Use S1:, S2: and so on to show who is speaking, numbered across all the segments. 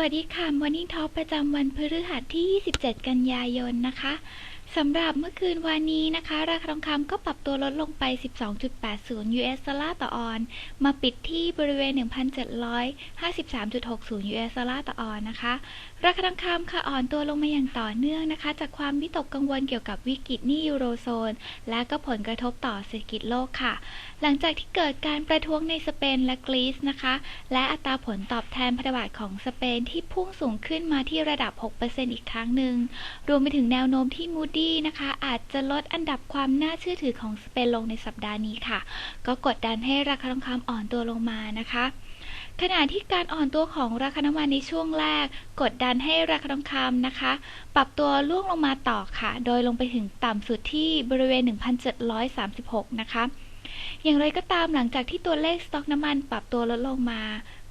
S1: วัสดีค่ะ Morning Talk ประจำวันพฤหัสที่ 27 กันยายนนะคะ สำหรับเมื่อคืนวันนี้นะคะ ราคาทองคำก็ปรับตัวลดลงไป 12.80 US ดอลลาร์ต่อออน มาปิดที่บริเวณ 1,753.60 US ดอลลาร์ต่อออนนะคะ ราคาทองคำค่ะอ่อนตัวลงมาอย่างต่อเนื่องนะคะ จากความวิตกกังวลเกี่ยวกับวิกฤตหนี้ยูโรโซน และก็ผลกระทบต่อเศรษฐกิจโลกค่ะ หลังจากที่เกิดการประท้วงในสเปนและกรีซนะคะ และอัตราผลตอบแทนพันธบัตรของสเปนที่พุ่งสูงขึ้นมาที่ระดับ 6%อีกครั้งหนึ่งรวมไปถึงแนวโน้มที่มูดนะคะ อาจจะลดอันดับความน่าเชื่อถือของสเปนลงในสัปดาห์นี้ค่ะ ก็กดดันให้ราคาทองคำอ่อนตัวลงมานะคะขณะที่การอ่อนตัวของราคาน้ำมันในช่วงแรก กดดันให้ราคาทองคำนะคะ ปรับตัวล่วงลงมาต่อค่ะ โดยลงไปถึงต่ำสุดที่บริเวณ 1,736 นะคะ อย่างไรก็ตามหลังจากที่ตัวเลขสต็อกน้ำมันปรับตัวลดลงมา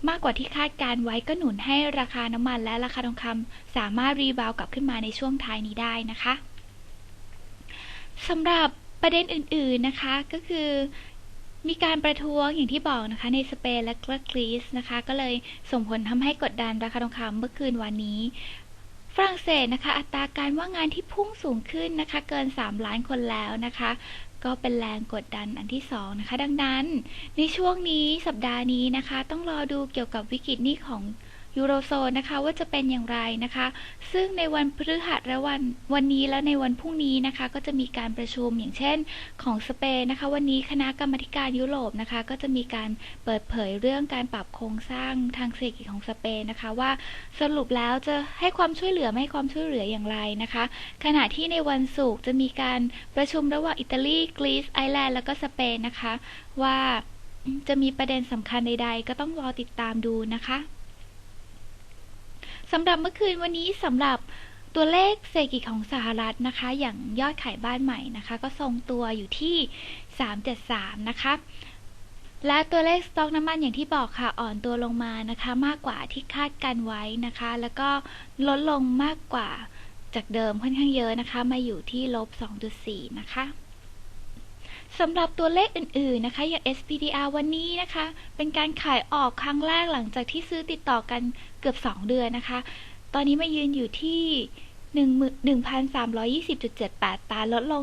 S1: มากกว่าที่คาดการไว้ก็หนุนให้ราคาน้ำมันและราคาทองคำสามารถรีบาวกลับขึ้นมาในช่วงท้ายนี้ได้นะคะ สำหรับประเด็นอื่นๆนะคะก็คือมีการประท้วงอย่างที่บอกนะคะในสเปนและกรีซนะคะ ก็เลยส่งผลทำให้กดดันราคาทองคำเมื่อคืนวันนี้ ฝรั่งเศสนะคะ อัตราการว่างงานที่พุ่งสูงขึ้นนะคะ เกิน 3 ล้านคนแล้วนะคะ ก็เป็นแรงกดดันอันที่2นะคะ ดังนั้น ในช่วงนี้สัปดาห์นี้นะคะ ต้องรอดูเกี่ยวกับวิกฤตนี้ของ ยูโรโซนนะคะว่าจะเป็นอย่างไรนะคะ ซึ่งในวันพฤหัสและวันวันนี้และในวันพรุ่งนี้นะคะ ก็จะมีการประชุมอย่างเช่นของสเปนนะคะ วันนี้คณะกรรมการยุโรปนะคะ ก็จะมีการเปิดเผยเรื่องการปรับโครงสร้างทางเศรษฐกิจของสเปนนะคะว่าสรุปแล้วจะให้ความช่วยเหลือไม่ให้ความช่วยเหลืออย่างไรนะคะ ขณะที่ในวันศุกร์จะมีการประชุมระหว่างอิตาลีกรีซไอร์แลนด์แล้วก็สเปนนะคะ ว่าจะมีประเด็นสำคัญใดๆ ก็ต้องรอติดตามดูนะคะ สำหรับเมื่อคืนวันนี้สำหรับตัวเลขเศรษฐกิจของสหรัฐนะคะ อย่างยอดขายบ้านใหม่นะคะ ก็ทรงตัวอยู่ที่ 373 นะคะ และตัวเลขสต็อกน้ำมันอย่างที่บอกค่ะ อ่อนตัวลงมานะคะ มากกว่าที่คาดการไว้นะคะ แล้วก็ลดลงมากกว่าจากเดิมค่อนข้างเยอะนะคะ มาอยู่ที่ลบ 2.4 นะคะ สำหรับตัวเลขอื่นๆนะคะ อย่าง SPDR วันนี้นะคะ เป็นการขายออกครั้งแรกหลังจากที่ซื้อติดต่อกันเกือบ 2 เดือนนะคะ ตอนนี้มายืนอยู่ที่1,320.78 ตัน ลดลง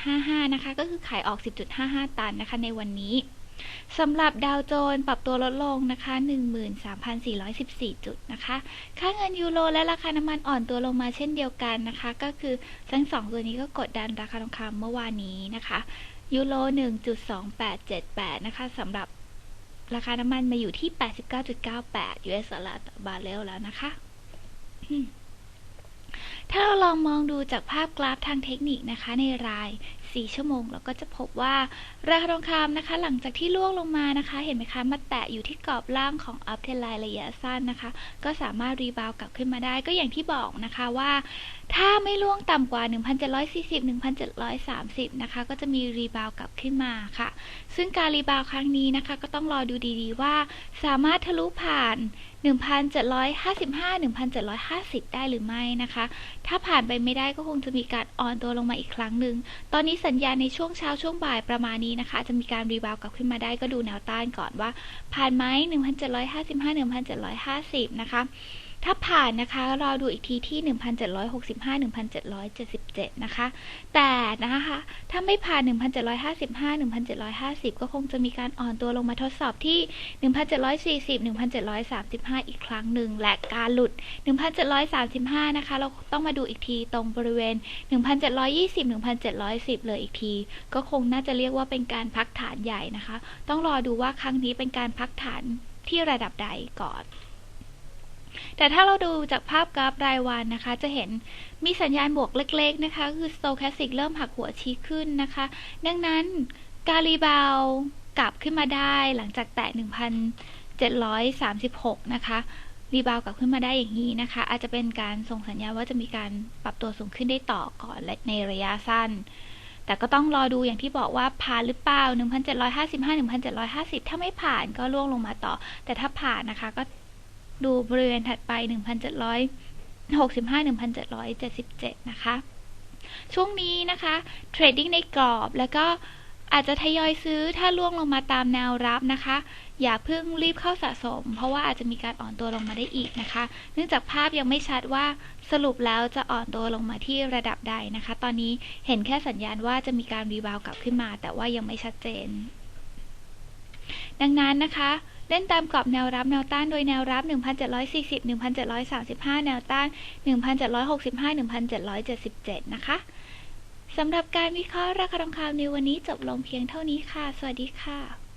S1: 10.55 นะคะ ก็คือขายออก 10.55 ตันนะคะ ในวันนี้สำหรับดาวโจนปรับตัวลดลงนะคะ 13,414 จุดนะคะ ค่าเงินยูโรและราคาน้ำมันอ่อนตัวลงมาเช่นเดียวกันนะคะ ก็คือทั้งสองตัวนี้ก็กดดันราคาทองคำเมื่อวานนี้นะคะ ยูโร 1.2878 นะคะสำหรับราคาน้ำมันมาอยู่ที่ 89.98 US ดอลลาร์ต่อบาร์เรลแล้วนะคะ ถ้าเราลองมองดูจากภาพกราฟทางเทคนิคนะคะในราย 4 ชั่วโมง เราก็จะพบว่าราคาทองคำนะคะ หลังจากที่ล่วงลงมานะคะ เห็นไหมคะมาแตะอยู่ที่กรอบล่างของอัพเทนไลน์ระยะสั้นนะคะ ก็สามารถรีบาวกลับขึ้นมาได้ก็อย่างที่บอกนะคะว่าถ้าไม่ล่วงต่ำกว่า 1,740 1,730 นะคะ ก็จะมีรีบาวกลับขึ้นมาค่ะ ซึ่งการรีบาวครั้งนี้นะคะ ก็ต้องรอดูดีๆว่าสามารถทะลุผ่าน1,755 1,750 ได้หรือไม่นะคะ ถ้าผ่านไปไม่ได้ก็คงจะมีการอ่อนตัวลงมาอีกครั้งหนึ่ง ตอนนี้สัญญาณในช่วงเช้าช่วงบ่ายประมาณนี้นะคะ จะมีการรีบาวกลับขึ้นมาได้ก็ดูแนวต้านก่อนว่า ผ่านไหม1,755 1,750 นะคะ ถ้าผ่านนะคะรอดูอีกทีที่ 1,765 1,777 นะคะ แต่นะคะ ถ้าไม่ผ่าน 1,755 1,750 ก็คงจะมีการอ่อนตัวลงมาทดสอบที่ 1,740 1,735 อีกครั้งหนึ่ง และการหลุด 1,735 นะคะ เราต้องมาดูอีกทีตรงบริเวณ 1,720 1,710 เลยอีกที ก็คงน่าจะเรียกว่าเป็นการพักฐานใหญ่นะคะ ต้องรอดูว่าครั้งนี้เป็นการพักฐานที่ระดับใดก่อน แต่ถ้าเราดูจากภาพกราฟรายวันนะคะ จะเห็นมีสัญญาณบวกเล็กๆนะคะ คือ Stochastic เริ่มหักหัวชี้ขึ้นนะคะ ดังนั้นการรีบาวกลับขึ้นมาได้หลังจากแตะ 1,736 นะคะรีบาวกลับขึ้นมาได้อย่างนี้นะคะ อาจจะเป็นการส่งสัญญาณว่าจะมีการปรับตัวสูงขึ้นได้ต่อก่อนและในระยะสั้น แต่ก็ต้องรอดูอย่างที่บอกว่าผ่านหรือเปล่า 1,755 1,750 ถ้าไม่ผ่านก็ล่วงลงมาต่อ แต่ถ้าผ่านนะคะก็ ดูบริเวณถัดไป 1,765 1,777 นะคะ ช่วงนี้นะคะเทรดดิ้งในกรอบแล้วก็อาจจะทยอยซื้อถ้าล่วงลงมาตามแนวรับนะคะ อย่าเพิ่งรีบเข้าสะสม เพราะว่าอาจจะมีการอ่อนตัวลงมาได้อีกนะคะ เนื่องจากภาพยังไม่ชัดว่าสรุปแล้วจะอ่อนตัวลงมาที่ระดับใดนะคะ ตอนนี้เห็นแค่สัญญาณว่าจะมีการรีบาวกลับขึ้นมา แต่ว่ายังไม่ชัดเจน ดังนั้นนะคะ เล่นตามกรอบแนวรับแนวต้านโดยแนวรับ 1,740 1,735 แนวต้าน 1,765 1,777 นะคะสำหรับการวิเคราะห์ราคาทองคำในวันนี้จบลงเพียงเท่านี้ค่ะ สวัสดีค่ะ